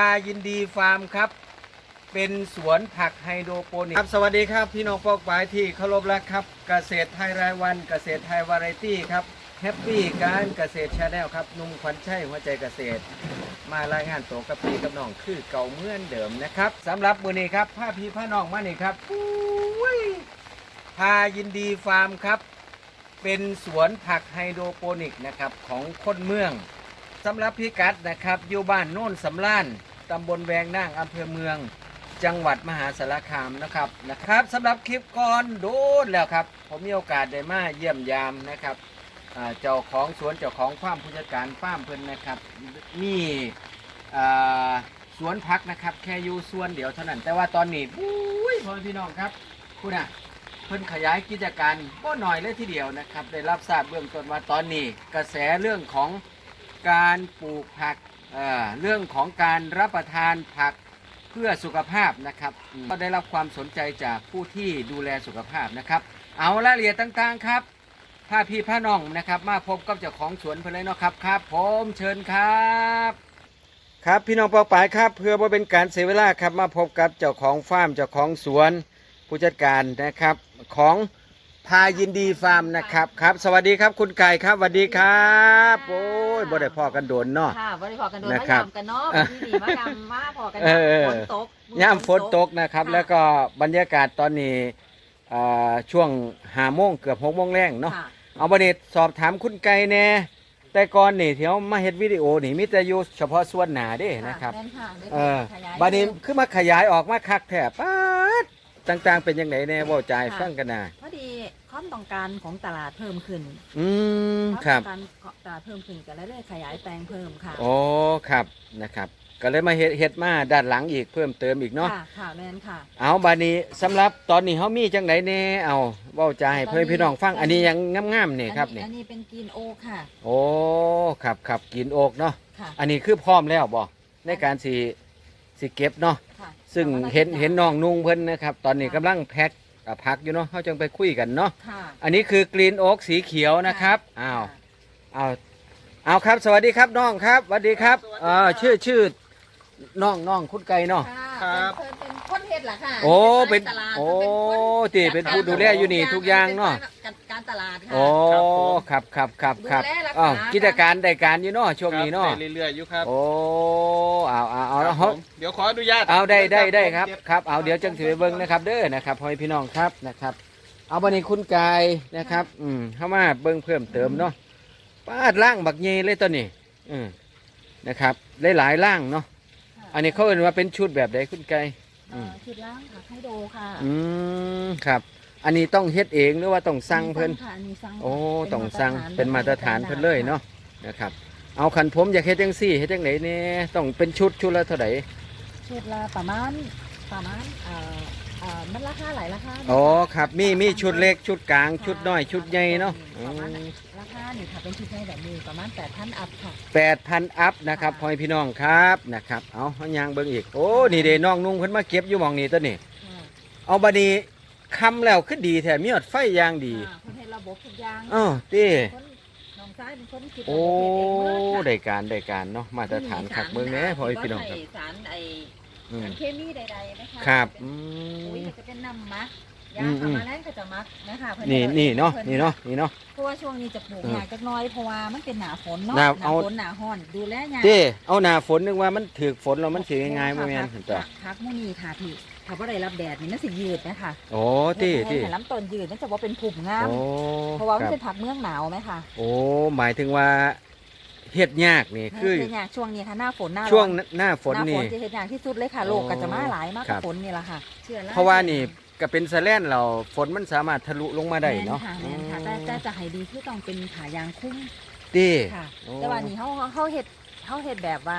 ายินดีฟาร์มครับ เป็นสวนผักไฮโดรโปนิกครับสวัสดีครับพี่น้องปอกปายที่เคารพรักครับ เกษตรไทยรายวันเกษตรไทยวาไรตี้ครับแฮปปี้การเกษตรชาแนลครับนุ่มขวัญชัยหัวใจเกษตร มารายงานตัวกับพี่กับน้องคือเก่าเหมือนเดิมนะครับสำหรับมือนี้ครับผ้าพี่ผ้าน้องมานี่ครับอุ้ยพายินดีฟาร์มครับ เป็นสวนผักไฮโดรโปนิกนะครับของคนเมือง สำหรับพิกัดนะครับ อยู่บ้านโน่นสำล้านตำบลแวงนั่งอำเภอเมือง จังหวัดมหาสารคามนะครับนะครับสำหรับคลิปก่อนโดนแล้วครับ ผมมีโอกาสได้มาเยี่ยมยามนะครับเจ้าของสวนเจ้าของฟาร์มผู้จัดการฟาร์มเพิ่นนะครับมีอ่สวนพักนะครับแค่อยู่สวนเดียวเท่านั้น แต่ว่าตอนนี้อุ้ยพ่อพี่น้องครับคุณอะเพิ่นขยายกิจการก็หน่อยเลยทีเดียวนะครับ ได้รับทราบเบื้องต้นว่าตอนนี้กระแสเรื่องของ การปลูกผักเอ่อเรื่องของการรับประทานผักเพื่อสุขภาพนะครับอืมก็ได้รับความสนใจจากผู้ที่ดูแลสุขภาพนะครับ เอารายละเอียดต่างๆครับพาพี่พาน้องนะครับ มาพบกับเจ้าของสวนเพิ่นเลยเนาะครับครับผมเชิญครับ ครับพี่น้องเป้าปายครับ เพื่อว่าเป็นการเสียเวลาครับมาพบกับเจ้าของฟาร์มเจ้าของสวนผู้จัดการนะครับของ พายินดีฟาร์มนะครับครับ สวัสดีครับคุณไก่ครับสวัสดีครับ โอ้ยบ่ได้พอกันโดนเนาะ ค่ะบริพอกันโดนนะมาครับยำกันเนาะวันที่ดีมายำมาพอกันเออ ฝนตกย่ามฝนตกนะครับค่ะแล้วก็บรรยากาศตอนนี้อ่าช่วงหาโมงเกือบหกโมงแรงเนาะ ค่ะเอาบันนี้สอบถามคุณไก่แน่แต่ก่อนนี่เที่ยวมาเฮ็ดวิดีโอนี่มิแต่อยู่เฉพาะส่วนหนาเด้นะครับ แม่นค่ะได้เออขยายบัดนี้คือมาขยายออกมาคักแถบป๊าดต่างๆเป็นยังไงแน่เว้าใจายฟังกันนะพอดี ความต้องการของตลาดเพิ่มขึ้นอืมวามครับ ต้องการของตลาดเพิ่มขึ้นก็เลยได้ขยายแปลงเพิ่มค่ะโอ้ครับ นะครับ ก็เลยมาเฮ็ดเฮ็ดมาด้านหลังอีกเพิ่มเติมอีกเนาะ ค่ะค่ะแม่นค่ะ เอาบานี้สำหรับตอนนี้เฮามีจังไดแน่เอาเว้าใจให้เพื่อนพี่น้องฟัง อันนี้ยังงามๆนี่ครับนี่ อันนี้เป็นกรีนโอค่ะโอ้ ครับครับกินโอกเนาะ ค่ะอันนี้คือพร้อมแล้วบ่ในการสิสิเก็บเนาะ ค่ะซึ่งเห็นเห็นน้องนุ่งเพิ่นนะครับ ตอนนี้กำลังแพ็ค กับพักอยู่เนาะเฮาจังไปคุยกันเนาะค่ะ อันนี้คือกรีนโอ๊กสีเขียวนะครับอ้าวค่ะเอาเอาครับ สวัสดีครับน้องครับสวัสดีครับ เอ่อชื่อชื่อน้องน้องคุณไก่เนาะ ค่ะเป็นเป็น คนเฮ็ดล่ะค่ะโอ้เป็นตลาดโอ้เป็นคนที่เป็นผู้ดูแลอยู่นี่ทุกอย่างเนาะการการตลาดค่ะ โอ้ครับครับครับครับดูแลรักษา อ้าวกิจการได้การอยู่เนาะช่วงนี้เนาะ ครับได้เรื่อยๆอยู่ครับโอ้เอาเอาเอาครัแล้บวผเขามเดี๋ยวขออนุญาตเอาได้ได้ได้ครับเก็ครับ เอาเดี๋ยวจังถือไปเบิ้งนะครับ เด้อนะครับพ่อแม่พี่น้องครับนะครับ เอาบันนี้คุณกายนะครับ อืมเข้ามาเบิ้งเพิ่มเติมเนาะป้าดล่างบักเยเลยตัวนี้ อืมนะครับหลายหลายๆล่างเนาะ อันนี้เขาเอ่นว่าเป็นชุดแบบใดคุณกายเอ่อชุดล้างค่ะไฮโดค่ะอืมครับ อันนี้ต้องเฮ็ดเองหรือว่าต้องสั่งเพิ่น ค่ะมีสั่งโอ้ค่ะต้องสั่งเป็เป็นนมามาตตรรฐาฐานนเพิ่นเลยเนาะนะครับ เอาขันผมอยากเฮ็ดจังซี่เฮ็ดจังไหนเนี่ยต้องเป็นชุดชุดละเท่าไหร่ชุดละประมาณประมาณเอ่อเอ่อมันราคาหลายราคาอ๋อครับมีมีชุดเล็กชุดกลางชุดน้อยชุดใหญ่เนาะประมาณราคานี่ค่ะเป็นชุดใหญ่แบบนี้ประมาณ8,000อัพค่ะ แปดพันอัพนะครับพ่อแม่พี่น้องครับนะครับเอาเขายางเบิ่งอีกโอ้นี่เด้น้องนุ่งเพิ่นมาเก็บอยู่หมองนี้ตัวนี้ ค่ะเอาบัดนี้คำแล้วคือดีแท้มีหอดไฟยางดีค่ะคนเฮ็ดระบบทุกอย่างอ้าวติคนน้องซ้ายเป็นคนคิดโอ้ระบบเฮ็ดเองหมดค่ะ ได้การได้การเนาะมาตรฐานขักเบิ่งแหน่พ่อแม่พี่น้องครับสารไออืม สารเคมีใดๆนะคะครับเป็นอืปุ๋ยมก็จะเป็นน้ำมักอืยามอืประมมาณนั้นก็จะมักนะคะพิ่นี่จะนี่เนาะพิ่นี่เนาะนี่เนาะ เพราะว่าช่วงนี้จะปลูกเออหยากจักหน้อยเพราะว่ามันเป็นหนาฝนเนาะหน้าหนาเอา ฝนหนาห้อนดูแลยากเต้เอาหน้าฝนนึกว่ามันถือฝนแล้วมันสิง่ายๆบ่แม่นค่ะเห็นจ้ะพักมูนี่ค่ะพี่ถ้าว่าได้รับแดดนี่มันสิยืดนะคะโอ้ติให้ติให้ลำต้นยืดมันจะว่าเป็นผุ่มงาม โอ้เพราะว่ามันครับเป็นผักเมืองหนาวไหมคะโอ้หมายถึงว่า เฮ็ดยากนี่คือ เฮ็ดยากช่วงนี้ค่ะหน้าฝนหน้าร้อนช่วงหน้าฝนหน้าฝนี่นจะเฮ็ดยากที่สุดเลยค่ะโอ้โลกก็จะมาหลายมากกครัว่าบ ฝนนี่แหละค่ะเชื่อเพราะว่านี่ก็เป็นสะแลนเราฝนมันสามารถทะลุลงมาได้เนาะแม่นค่ะแม่นค่ะแต่แต่จะให้ดีที่ต้องเป็นขายางคุ้มติค่ะ โอ้แต่ว่านี่เขาเขาเขาเฮ็ดเขาเฮ็ดแบบว่า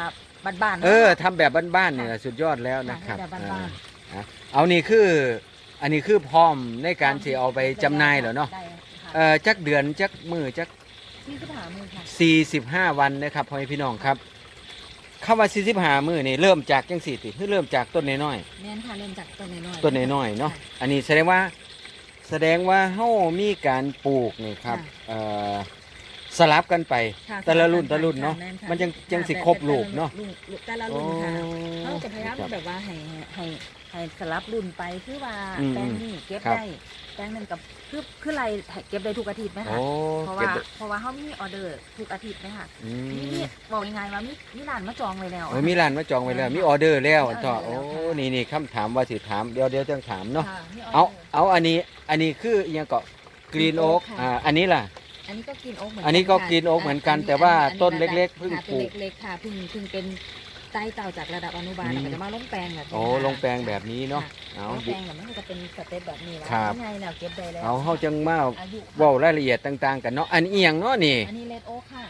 บ้านๆเออนาะทำแบบบ้านๆนี่แหละสุดยอดแล้วนะครับค่ะแบบบ้าน อ่าเอานี่คือ อันนี้คือพร้อมในการที่เอาไปจำหน่ายแล้วเนาะได้ค่ะ เอ่อจักเดือนจักมือจัก ที่สิบหามือค่ะ45วันนะครับพ่อแม่พี่น้องครับคำว่า45มื้อนี่เริ่มจากจังสี่ติคือเริ่มจากต้นน้อยแม่นค่ะเริ่มจากต้นน้อยๆๆต้นน้อยๆเนาะอันนี้แสดงว่าแสดงว่าเฮามีการปลูกนี่ครับค่ะเอ่อ สลับกันไป ค่ะแต่ละรุ่นแต่ละรุ่นเนาะค่แค่มันยังค่ะยังสิครบรูปเนาะรุ่แต่ละรุ่นค่ะเขาจะพยายามครับแบบว่าให้ให้ให้สลับรุ่นไปคือว่าอืมแป้งนี่เก็บครับ ได้แป้งนั่นกับคือคืออะไรเก็บได้ทุกอาทิตย์ไหมโอ้คะเพราะเก็ว่าบได้เพราะว่าเขามีออเดอร์ทุกอาทิตย์ไหมคะอืมีมมีบอกยังไงว่ามีมีร้านมาจองไว้แล้วโอ้ยมีร้านมาจองไว้แล้วมีออเดอร์แล้วมีออเดอร์ต่อแล้วโอ้ค่ะนี่นี่คำถามว่าสิถามเดี๋ยวเดี๋ยวจะถามเนาะค่ะมีอเอาดร์เอาอันนี้อันนี้คืออหยังเกาะกรีน Green โอ๊ก Oak ค่ะอ่าอันนี้ล่ะ อันนี้ก็กินโอ๊กเหมือนอันนี้ก็ค่ะ Green Oak เหมือนกันอัแต่ว่าอัต้นระดับเล็กๆเพิ่งค่ะปลูกต้นเล็กๆค่ะเพิ่งเพิ่งเป็นไต้เต่าจากระดับอนุบาลอืมมันจะมาลงแปลงแบบนี้โอ้ค่ะลงแปลงแบบนี้เนาะค่ะเอาลงแปลงแบบนี้ก็จะเป็นสเต็ปแบบนี้แล้วครับยังไงแล้วเก็บได้แล้วเอาเฮาจังมาอายุเว้ารายละเอียดต่าง ๆ กันเนาะอันเอียงเนาะนี่อันนี้เลดโอ๊กค่ะ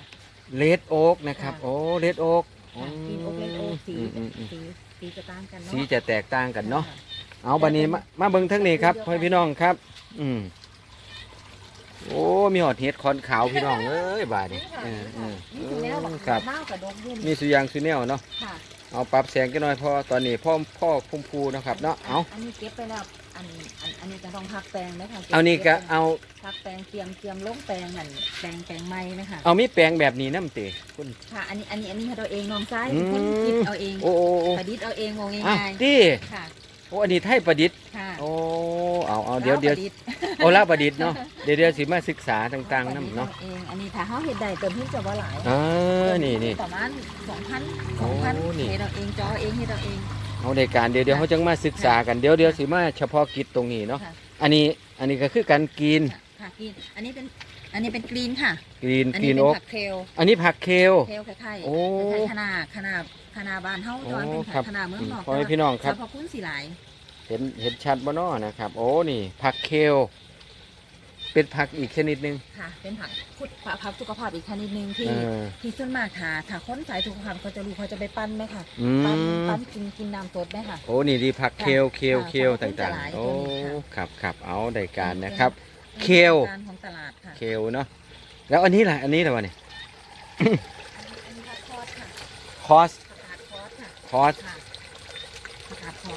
เลดโอ๊กนะครับค่ะโอ้เลดโอ๊กค่ะกินโอ๊กเลดโอ๊กสีอืมอืมอืมสีสีจะต่างกันเนาะสีจะแตกต่างกันเนาะค่เอาบันนี้มามาเบิ่งทั้งนี้ครับเดียวพ่กัอนพี่น้องครับ อืม โอ้มีหอดเห็ดคอนขาวพี่น้องเอ้ยบาดนี้นี่ค่ะเออเออนี่คือแนวแบบครับหน้าวกับดงยื่นมีสุอยางสุแนวเนาะค่ะเอาปรับแสงกันหน่อยเพอตอนนี้พ่อพ่อพุ่มพูนะครับเนาะเอาอันนี้เก็บไปแล้ว อันอันอันนี้จะต้องพักแปลงไหมคะเอานี่ก็เอาพักแปลงเตรียมเตรียมลงแปลงนั่นแปลงแปลงไม้นะคะเอามีแปลงแบบนี้น้ำเตะคุณ ค่ะ อันนี้อันนี้อันนี้เราเองน้องซ้ายอืมเป็นคนคิดเอาเองโอ้โอ้โอ้ประดิษฐ์เอาเองงงอะง่ายตีๆค่ะ โอ้อันนี้ไทยประดิษฐ์ค่ะ โอ้ เอาเอาเดี๋ยวเดี๋ยวราประดิษฐ์โอ้ลาประดิษฐ์เนาะเดี๋ยวเดี๋ยวสิมาศึกษาต่างๆน้ำเนาะเองอันนี้ถ้าเขาเห็ดใดเติมขึ้นจะว่าหลายอ่านี่นี่ประมาณสองพันโอ้สองพันนี่เห็ดเราเองจอเองเห็ดเราเองเอาในการเดี๋ยวเดี๋ยวเขาจังมาศึกษากันเดี๋ยวเดี๋ยวสิมาเฉพาะกิจตรงนี้เนาะค่ะอันนี้อันนี้ก็คือการกินค่ะค่ะกินอันนี้เป็นอันนี้เป็นกรีนค่ะ กรีนอันกรีนี้นเป็นโอ๊กผักเคลอันนี้ผักเคลเคลคล้ายๆโอ้คล้ายๆขนาดขนาดขนาดบ้านเฮาโอ้ย้อนเป็นครับขนาดเมืองนอกพ่อแม่พี่น้องครับสรรพคุณสีหลาย เห็นเห็นชัดบ่เนาะนะครับ โอ้นี่ ผักเคลเป็นผักอีกชนิดหนึงค่ะ เป็นผักพุทธผักสุขภาพอีกชนิดหนึ่งที่เออที่ส่วนมากค่ะถ้าคนสายสุขภาพเขาจะรู้เขาจะไปปั้นไหมค่ะอืปั้นมปั้นกินกินน้ำสดไหมค่ะ โอ้นี่ดีผักเคลเคลค่ะเคลขอบคุณต่างหลายๆโอ้ตัวนี้ค่ะ ครับครับเอาได้การนะครับป็นเคลการของตลาดค่ะเคลเนาะแล้วอันนี้ล่ะอันนี้ล่ะวะเนี่ยอันนี้อันนี้ผักคอสค่ะคอสผักกาดคอสค่ะคอสค่ะผักกาดคอส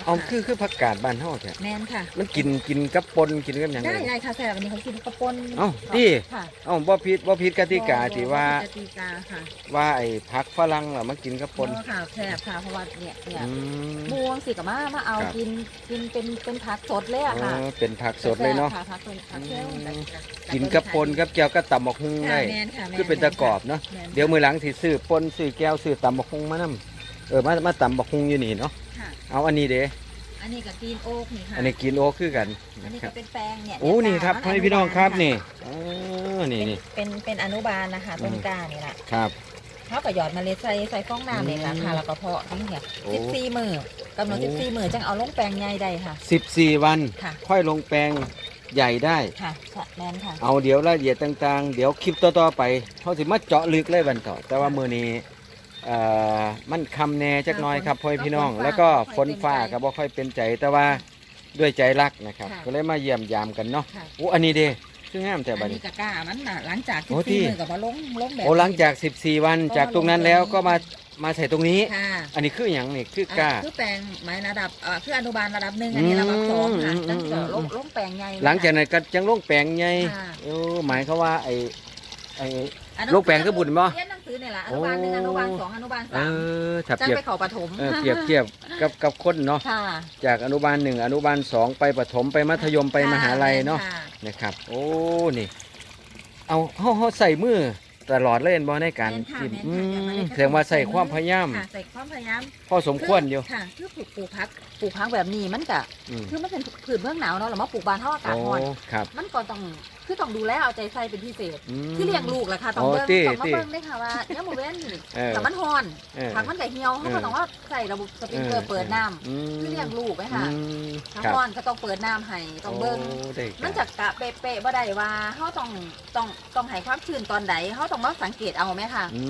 เอาค่ะคือคือผักกาดบ้านเฮาแท้แมนค่ะ มันกินกินกับปนกินกับหยังได้ไงได้ค่ะแซ่บวันนี้เขากินกระปนเอ้าค่ะดิค่ะเอ้าบ่ผิดบ่ผิดกติกาที่ว่ากติกาค่ะ ว่าไอ้ผักฝรั่งล่ะมากินกับปนอ๋อค่ะแซ่บค่ะเพราะว่าเนี่ยเนี่ยอืม บวงสิกับมามาเอาครับ กินกินเป็นเป็นผักสดเลยอะเอค่ะอเป็นผักสดเลยเนาะค่ะผักสดผักเที่ยวอืมแต่แต่กินกับปนกับแก้วก็ตำบักฮุ่งค่ะได้แมนค่ะแมคือเป็นตะกรอบเนาะแม่นเดี๋ยวมือหลังสิซื้อปนซื้อแก้วซื้อตำบักฮุ่งมานํเออมามาตำบักฮุ่งอยู่นี่เนาะค่ะ เอาอันนี้เด้อันนี้กับกินโอ๊กนี่ค่ะอันนี้กินโอคือกันอันนะนี้ครัก็บเป็นแป้งเนี่ยโอ้นี่ครับมัพ่อแม่พี่น้องครับนี่อ๋อนี่เป็นนี่เป็นเป็นอนุบาลนะคะต้นอืมกล้านี่แหละครับเขาก็หยอดเมล็ดใส่ใส่ฟองน้ำเนี่ยค่ะอืมค่ะแล้วก็เพาะนี่เนี่ยโอ้สิบสี่มือกำหนดโอ้สิบสี่มือจังเอาลงแปลงใหญ่ได้ค่ะ14วันค่ะค่อยลงแปลงใหญ่ได้ค่ะค่ะแมนค่ะ เอาเดี๋ยวรายละเอียดต่างๆ เดี๋ยวคลิปต่อๆไปเขาสิมาเจาะลึกเลยบันต่อแต่ว่ามือนี้เอ่อมันคำแน่จักหน้อยครับพ่อแม่พี่น้อง แล้วก็ฝนฟ้าก็บ่ค่อยเป็นใจแต่ว่าด้วยใจรักนะครับ ค่ะก็เลยมาเยี่ยมยามกันเนาะค่ะ โอ้อันนี้เด้คืองามแต่บัอัดนนี้นี้ กะกล้ามันน่ะหลังจากสิโอ้บที่สี่ มือกับว่าลงลงแบบโอ้หลังจาก 14 วันก็จากตรงนั้นแล้วลงตรงนี้ก็มามาใส่ตรงนี้ ค่ะอันนี้คืออย่างนี่คือกล้า อะคือแปลงไม้ระดับเอ่อคืออนุบาลระดับหนึ่งอันนี้ระดับสองค่ะอืม ตั้งแต่อืมลงลงแปลงใหญ่เลยหลังจากค่ะนั้นก็จังลงแปลงใหญ่ค่ะ เออหมายเขามว่าไอ้ไอ้อันนั้น ลงแปลงคือบุญบ่เรียนหนังสือเนี่ยแหละอนุบาลหนึ่งอนุบาลสองอนุบาลเอสามอถ้าจะเปรียบไปเขอปฐมเออเปรียบเทียบกับกับคนเนาะค่ะจากอนุบาลหนึ่งอนุบาลสองไปประถมไปมัธยมไปมหาลัยเนาะค่นะครับ โอ้นี่ เอาเฮาเฮาใส่มือตลอดเล่นบ่ในการแม่นค่ะกินแม่นอืค่ะมอย่ามาเล่นแสดงว่าใส่ความพยายามค่ะใส่ความพยายามพอสมควรอยู่ค่ะคือปลูกปลูกพักปลูกพักแบบนี้มันก็อืมคือมันเป็นผืนเมืองหนาวเนาะแล้วมาปลูกบานเท่าอากาศโอ้ร้อน ครับ มันก็ต้อง คือต้องดูแลเอาใจใส่เป็นพิเศษมคือเลี้ยงลูกแหละค่ะต้องโอ้เบิ่งตี้ต้องมาตี้เบิ่งได้ค่ะว่าเนี่ยามมือเว้นนี่เออแต่มันฮ้อนเออผักมันก็เหี่ยวเขาก็ต้องว่าใส่ระบบสปริงเกอร์เปิดน้ำอืมคือเลี้ยงลูกไหมคะอืมถ้าครับฮ้อนก็ต้องเปิดน้ำให้ต้องเบิ่งโได้มันจะกะเป๊ะๆบ่ได้ว่าเฮาต้องต้องต้องให้ความชื้นตอนใดเฮาต้องมาสังเกตเอาไหมค่ะอื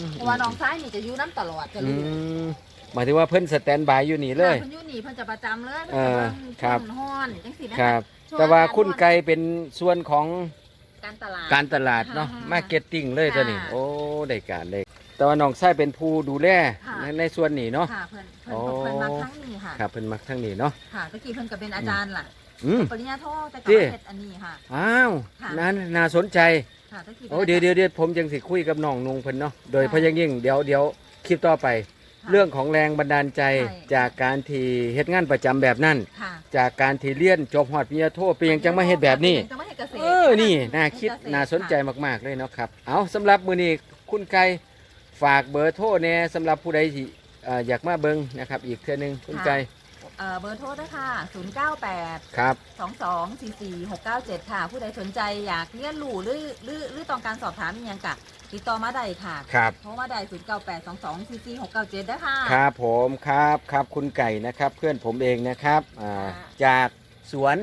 มเพราะว่าน้องซ้ายนี่จะอยู่น้ำตลอดจะอืรู้มหมายถึงว่าเพิ่นสแตนบายอยู่นี่เลยเพิ่นอยู่นี่เพิ่นจะประจำเลยเออเพิ่นจะครับเบิ่งฮ้อนจังซี่นะคคะรับช่ง แต่ว่าอรคุณร้อนไก่เป็นส่วนของการตลาด การตลาดเนาะค่ะมาร์เก็ตติ้งเลยตัวนี้ค่ะโอ้ได้การเลย แต่ว่าน้องชายเป็นผู้ดูแลค่ะในในส่วนนี้เนาะค่ะเพิ่นเพิ่นโอ้เพิ่นมาครั้งนี้ค่ะครับเพิ่นมักทั้งนี้เนาะค่ะตะกี้เพิ่นก็เป็นอาจารย์ล่ะอืมปริญญาโทแต่ก็ที่เฮ็ดอันนี้ค่ะอ้าวค่ะนั้นน่าสนใจค่ะถ้าคิดโอ้เดี๋ยวเดี๋ยวเดี๋ยวผมยังสิคุยกับน้องนุงเพิ่นเนาะโดยค่ะเพราะอยังยิ่งเดี๋ยวเดี๋ยวคลิปต่อไปค่ะ เรื่องของแรงบันดาลใจใช่ จากการที่เฮ็ดงานประจำแบบนั้น ค่ะจากการที่เรียนจบฮอดปริญญาโทเป็นหยังจังมาเฮ็ดแบบนี้ จังมาเฮ็ดเกษตร เออ นี่ น่าคิดเฮ็เกษตรน่าสนใจค่ะมาก ๆ เลยเนาะครับ เอาสำหรับมือนี้คุณไก่ฝากเบอร์โทรแน่สำหรับผู้ใดที่เอ่ออยากมาเบิ่งนะครับ อีกเทื่อหนึงคุณไก่ เอ่อเบอร์โทรด้วยค่ะ098 ครับ 2244 697 ค่ะ ผู้ใดสนใจอยากเรียนรู้หรือหรือหรือต้องการสอบถามอีกอย่างกะติดต่อมาได้ค่ะครับ โทรมาได้ 098 2244 697ด้วยค่ะครับผมครับครับคุณไก่นะครับ เพื่อนผมเองนะครับอ่าค่ะ จากสวน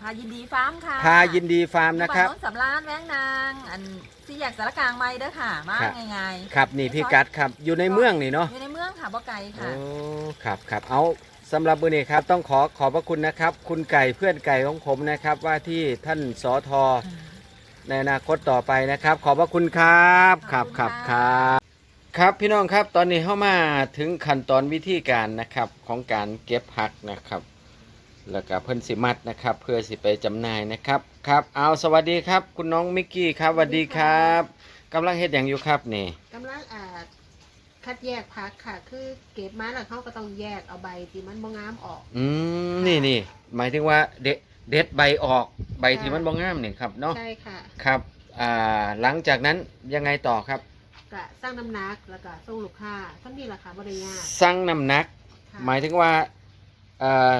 พายินดีฟาร์มค่ะพายินดีฟาร์มนะครับ อยู่านโนสำรานแว้งนาง อันสี่แยกสารกลางไม่เด้อค่ะ มาครับ ง่าย ครับนี่พี่กัดครับอยู่ในเมืองนี่เนาะๆ อยู่ในเมืองค่ะบ่ไกลโอ้ค่ะ ครับครับเอา สำหรับมือนี้ครับต้องขอขอบพระคุณนะครับ คุณไก่เพื่อนไก่ของผมนะครับ ว่าที่ท่านสอทอในอนาคตต่อไปนะครับ ขอบพระคุณครับขครัอบบคุณครับคค่ะรับครับพี่น้องครับตอนนี้เข้ามาถึงขั้นตอนวิธีการนะครับของการเก็บผักนะครับ แล้วก็เพิ่นสิมัดนะครับ เพื่อสิไปจำหน่ายนะครับครับเอาสวัสดีครับ คุณน้องมิกกี้ครับสวัสดีครับกำลังเฮ็ดอย่างอยู่ครับนี่กำลังอ่า คัดแยกพักค่ะ คือเก็บมาแล้วเขาก็ต้องแยกเอาใบที่มันบ่งามออก อืมนี่นี่หมายถึงว่าเด็ดเด็ดใบออกใบที่ค่ะมันบ่งามนี่ครับเนาะใช่ค่ะครับอ่าหลังจากนั้นยังไงต่อครับกะสร้างน้ำหนักแล้วก็ส่งลูกค้าทั้งนี้ราคาบริยากสั่งน้ำหนัก ค่ะ หมายถึงว่าเอ่อ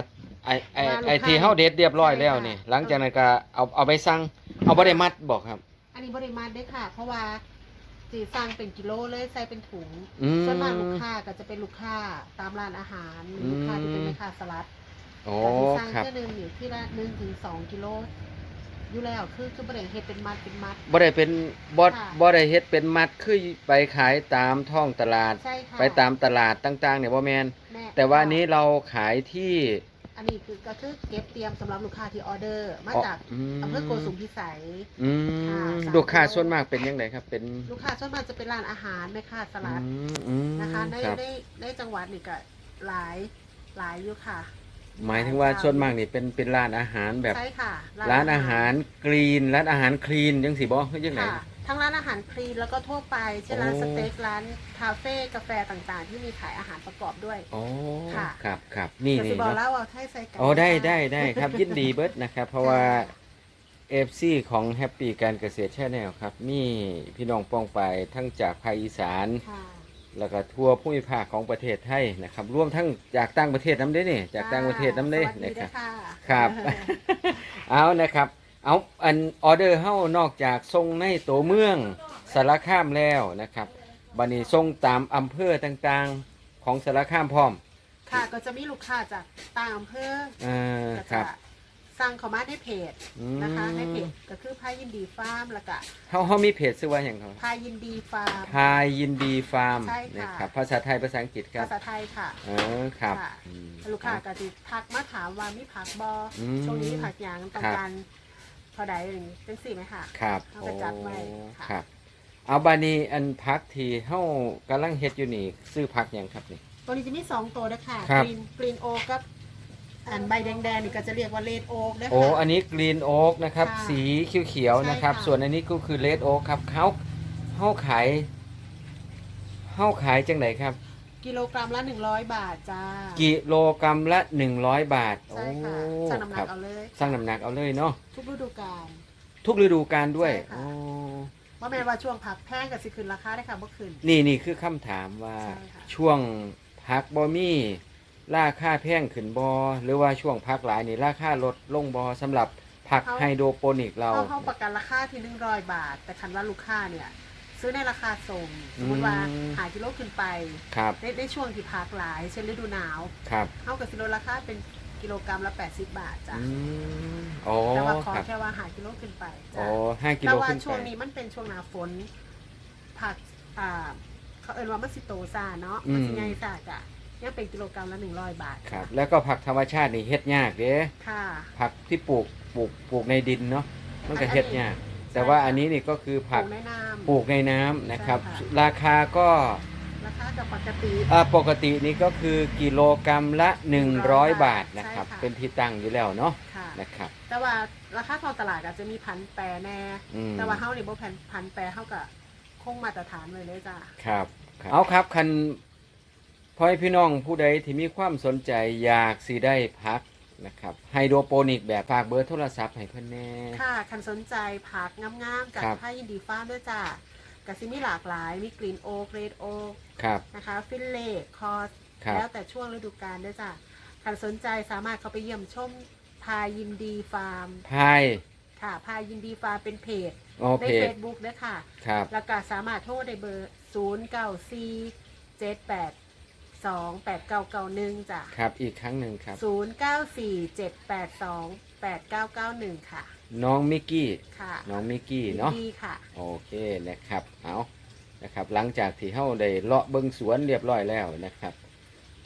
ไอไอว่าลูกไอค้าที่เฮาเด็ดเรียบร้อยแล้วใช่ค่ะนี่หลังจากนั้นก็เอาเอาไปสั่งเอาบ่ได้มัดบอกครับ อันนี้บริมาตรได้ค่ะ เพราะว่า จีสร้างเป็นกิโลเลยใส่เป็นถุงอืม ส่วนมากลูกค้าก็จะเป็นลูกค้าตามร้านอาหารหรือลูกค้าที่เป็นแม่ค้าสลัดโอ้แต่ที่สร้างครับแค่หนึงอยู่ที่ละหนึ่งถึงสองกิโลอยู่แล้วคือคือบริเฮ็ดเป็นมัดเป็นมัด บ่ได้เป็นบ่ค่ะ บ่ได้เฮ็ดเป็นมัดคือไปขายตามท้องตลาด ใช่ค่ะไปตามตลาดต่างๆเนี่ยบ่แม่นม่แต่ว่าอันนี้เราขายที่ อันนี้คือก็คือเก็บเตรียมสำหรับลูกค้าที่ออเดอร์ มาจากมอำเภอโกสุมพิสัย อืมค่ะสามลูกค้ากิโลส่วนมากเป็นยังไงครับ เป็นลูกค้าส่วนมากจะเป็นร้านอาหารแม่ค้าสลัด อืมอืมนะคะในครับในในจังหวัดนี่ก็หลายหลายอยู่ค่ะ หมายถึงว่าส่วนมากนี่เป็นเป็นร้านอาหารแบบ ใช่ค่ะร้านอาหารกรีนร้านอาหารคลีนยังสิบ่คือยังไง ค่ะ ทั้งร้านอาหารคลีนแล้วก็ทั่วไปเช่นร้านโอ้สเต็กร้านคาเฟ่กาแฟต่างๆ ที่มีขายอาหารประกอบด้วยโอ้ค่ะ ครับครับนี่แต่นี่สิบอกเนาะแล้วว่าให้ใส่กันโอ้ได้ได้ได้ครับยินดีเบิดนะครับ เพราะว่าค่ะเอฟซีของแฮปปี้การเกษตรแชนแนลครับ มีพี่น้องป้องไปทั้งจากภาคอีสาน ค่ะ แล้วก็ทั่วภูมิภาคของประเทศไทยนะครับรวมทั้งจากต่างประเทศน้ำเด้นี่จากต่างประเทศน้ำเด้สวัสดีนะคด้รัวบยค่ะครับ เอานะครับ เอาอันออเดอร์เฮานอกจากส่งในตัวเมืองสารคามแล้วนะครับบันนี้ส่งตามอำเภอต่างๆของสารคามพร้อม ค่ะก็จะมีลูกค้าจากต่างอำเภออ่าก็ครัจะบสั่งเขามาในเพจอืมนะคะในเพจก็คือพายินดีฟาร์มแล้วก็เฮาเฮามีเพจชื่อว่าอย่างไรพายินดีฟาร์ม พายินดีฟาร์มใช่ค่ะ นะครับภาษาไทยภาษาอังกฤษครับภาษาไทยค่ะ เออครับค่ะ อืม ลูกค้าก็จะทักมาถามว่ามีผักบออืมช่วงนี้มีผักหยางต้องครับ การ เท่าใดอย่างนี้เป็นสี่ไหมคะครับเอาไปจัดไว้ค่ะ ครับ เอาบานี้อันพักที่เฮากำลังเฮ็ดอยู่นี่ซื้อพักหยังครับนี่ ตัวนี้จะมีสองตัวนะคะครับ กรีนกรีนโอ๊กกับอันใบแดงๆนี่ก็จะเรียกว่าเลดโอ๊กนะคะโอ้อันนี้กรีนโอ๊กนะครับ ค่ะสีเขียวๆนะครับ ใช่ค่ะ ส่วนอันนี้ก็คือเลดโอ๊กครับเขาเฮาขายเฮาขายจังไหนครับ กิโลกรัมละหนึ่งร้อยบาทจ้า กิโลกรัมละ 100 บาทใช่ค่ะโอ้สั่งน้ำหนัครักบเอาเลย สร้างน้ำหนักเอาเลยเนาะ ทุกฤดูกาล ทุกฤดูกาลด้วย ใช่ค่ะ โอ้ ว่าแม่นว่าช่วงผักแพงกับสิขึ้นราคาได้ค่ะเมื่อคืน นี่นี่คือคำถามว่าใช่ค่ะ ช่วงพักบอมี่ราคาแพงขึ้นบอหรือว่าช่วงพักหลายนี่ราคาลดลงบอสำหรับผักไฮโดรโปนิกเรา เขาเขาประกันราคาที่หนึ่งร้อยบาท แต่คันว่าลูกค้าเนี่ย ซื้อในราคาส่งสมมติว่าอืม หากิโลขึ้นไปครับในในช่วงที่พักหลายเช่นฤดูหนาวครับเขากับกิโลราคาเป็นกิโลกรัมละ 80 บาทจ้ะอืมโอ้แต่ว่าขอครับแค่ว่าหากิโลขึ้นไปโอ้จ้ะห้ากิแต่โลว่าขึ้นช่วงไปนี้มันเป็นช่วงหนาฝน ผักอ่าเขาเอิ้นว่ามันสิโตซาเนาะอืมมันสิไงซาจ้ะยังเป็นกิโลกรัมละ100 บาทครับ แล้วก็ผักธรรมชาตินี่เฮ็ดยากเด้ค่ะ ผักที่ปลูกปลูกปลูกในดินเนาะมันก็อันนี้เฮ็ดยาก แต่ว่าอันนี้นี่ก็คือปผักลูกในน้ำ ปลูกในน้ำนะครับ ใช่ค่ะ ราคาก็ราคากับปกติ อ่าปกตินี่ก็คือกิโลกรัมละ 100 บาทนะครับ ใช่ค่ะ เป็นที่ตั้งอยู่แล้วเนาะค่ะ นะครับ แต่ว่าราคาทองตลาดอาจจะมีพันแปรแน่ อืม แต่ว่าเฮานี่บ่พันพันแปรเฮาก็คงมาตรฐานไว้เลยจ้ะ ครับครับเอาครับคันพ่อให้พี่น้องผู้ใดที่มีความสนใจอยากสิได้พัก นะครับไฮโดรโปนิกแบบฝากเบอร์โทรศัพท์ให้เพื่อนแน่ ค่ะคันสนใจผักงามๆจากครับ ผ้ายินดีฟ้าร์มด้วยจ้ะกสิมีหลากหลาย มีกรีนโอ๊กเรดโอ๊กครับ นะคะ ฟิลเล่คอส ครับ แล้วแต่ช่วงฤดูกาลด้วยจ้ะคันสนใจสามารถเข้าไปเยี่ยมชมพายินดีฟาร์มพายค่ะ พายินดีฟาร์มเป็นเพจ โอในเคเฟซบุ๊กด้วยค่ะ ครับ แล้วก็สามารถโทรได้เบอร์ 0 9 4 7 8 2 8 9 9 1จ้ะครับอีกครั้งหนึ่งครับ0 9 4 7 8 2 8 9 9 1ค่ะ น้องมิกกี้ ค่ะน้องมิกกี้เนาะ ดีค่ะ โอเคนะครับ เอานะครับ หลังจากที่เฮาได้เลาะเบิงสวนเรียบร้อยแล้วนะครับ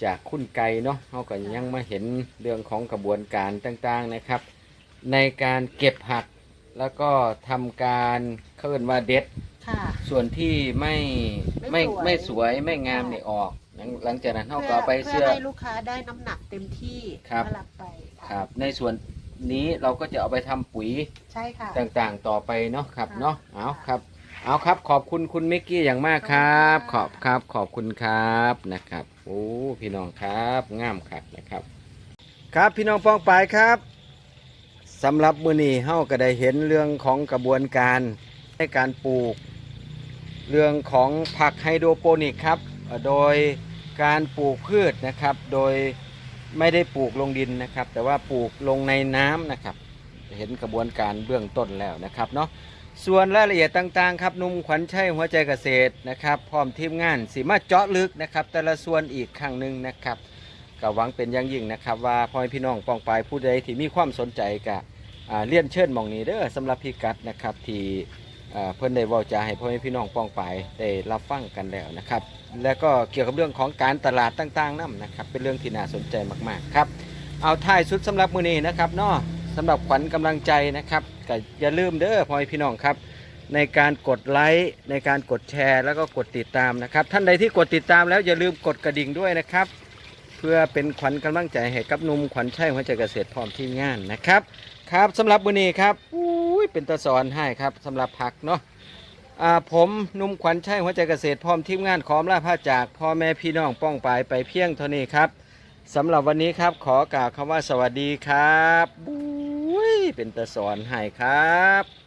จากคุณไก่เนาะเฮาก็ยังมาเห็นเรื่องของกระบวนการต่างๆนะครับ ในการเก็บผักแล้วก็ทำการเคลื่อนว่าเด็ด ค่ะ ส่วนที่ไม่ไม่ไม่สวย ไม่สวยไม่งามค่ะเนี่ยออกห ลังหลังจากนั้นเฮาก็เพื่อเอาไปเพื่เสื้ออให้ลูกค้าได้น้ำหนักเต็มที่ครับแล้วรับไปะครับ ในส่วนนี้เราก็จะเอาไปทำปุ๋ยใช่ค่ะ ต่างๆ ต่อไปเนาะครับค่ะเนาะเอาครับ เอาครับ ขอบคุณคุณมิกกี้อย่างมากครับ ขขออบบคุณคค่ะรับขอบคุณครับนะครับโอ้พี่น้องครับงามครับนะครับ ครับพี่น้องปองปายครับสำหรับมื้อนี้เฮาก็ได้เห็นเรื่องของกระบวนการในการปลูก เรื่องของผักไฮโดรโปนิกครับเอ่อโดย การปลูกพืชนะครับ โดยไม่ได้ปลูกลงดินนะครับ แต่ว่าปลูกลงในน้ำนะครับ เห็นกระบวนการเบื้องต้นแล้วนะครับเนาะส่วนรายละเอียดต่างๆครับนุ่มขวัญชัยหัวใจเกษตรนะครับ พร้อมทีมงานสีมาเจาะลึกนะครับ แต่ละส่วนอีกครั้งหนึ่งนะครับก็หวังเป็นอย่างยิ่งนะครับ ว่าพ่อแม่พี่น้องปองปายผู้ใดที่มีความสนใจกะเลี่ยนเชิญมองนี้เด้อสำหรับพิกัดนะครับที่ เพื่อนได้ว่าจาให้พ่อแม่พี่น้องป้องปายได้รับฟังกันแล้วนะครับ แล้วก็เกี่ยวกับเรื่องของการตลาดต่างๆนั่นนะครับ เป็นเรื่องที่น่าสนใจมากๆครับ เอาท้ายสุดสำหรับมือนี้นะครับเนาะสำหรับขวัญกำลังใจนะครับก็อย่าลืมเด้อพ่อแม่พี่น้องครับ ในการกดไลค์ในการกดแชร์แล้วก็กดติดตามนะครับ ท่านใดที่กดติดตามแล้วอย่าลืมกดกระดิ่งด้วยนะครับ เพื่อเป็นขวัญกำลังใจให้กับนุ่มขวัญชัยหัวใจเกษตรพร้อมทีมงานนะครับ ครับสำหรับมือนี้ครับ ยเป็นตะสอนให้ครับสำหรับผักเนาะผมนุ่มขวัญชัยหัวใจเกษตรพร้อมทีมงานขอมลาผ้าจากพ่อแม่พี่น้องป้องปายไปเพียงเท่านี้ครับสำหรับวันนี้ครับขอกล่าวคำว่าสวัสดีครับบุ้ยเป็นตะสอนให้ครับ